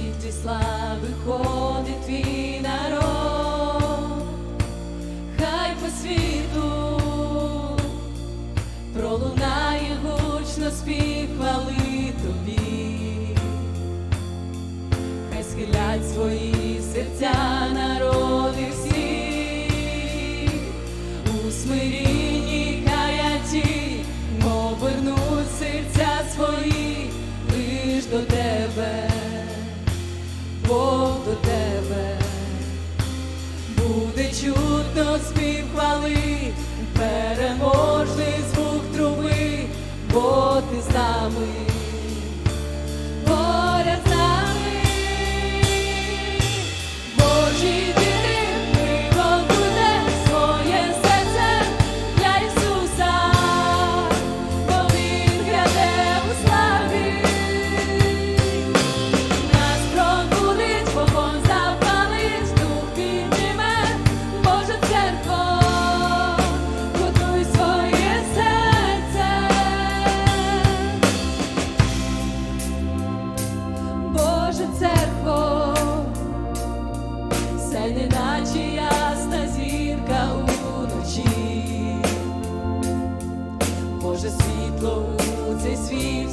світлі слави ходить твій народ, хай по світу пролунає гучно спів.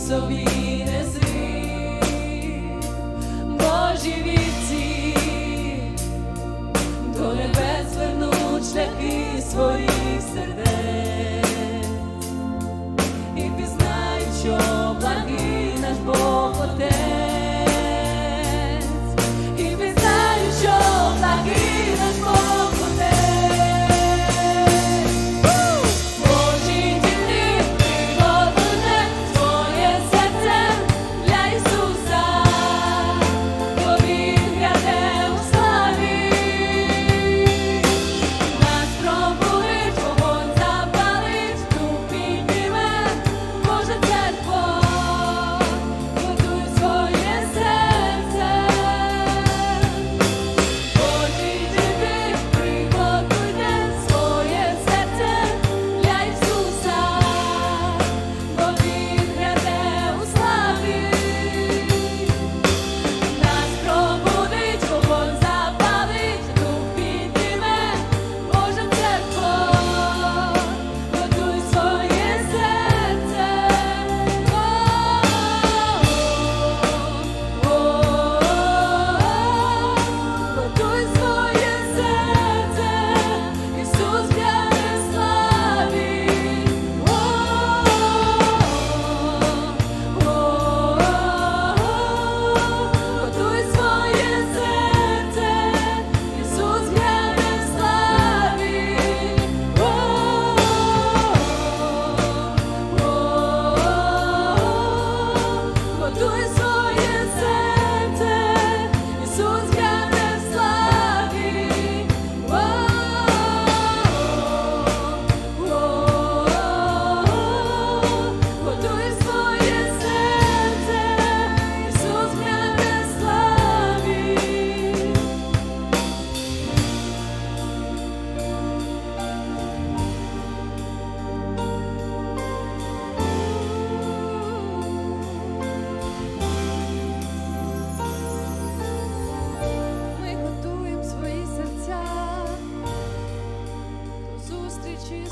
собі не зри, Божі віці, до небес вернуть шляхи своїх сердець.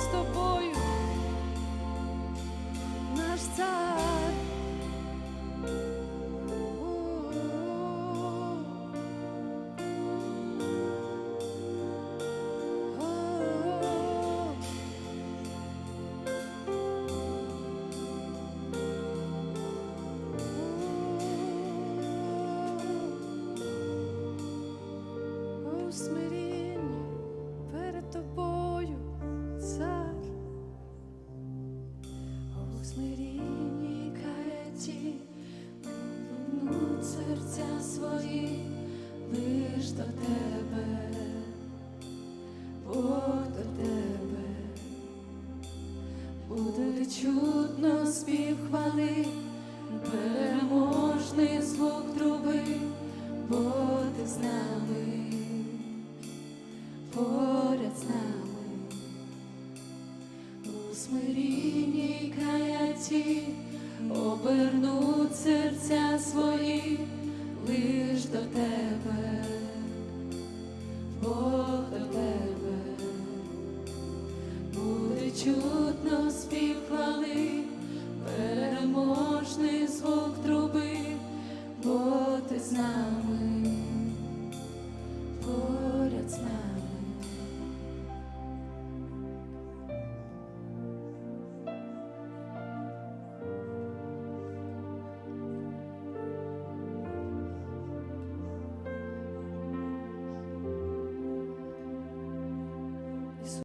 з тобою. ж до тебе, Бог до тебе, буде чутно спів хвали, переможний звук труби, бо ти з нами, поряд з нами, у смирінній каяті обернуть серця свої лиш до тебе.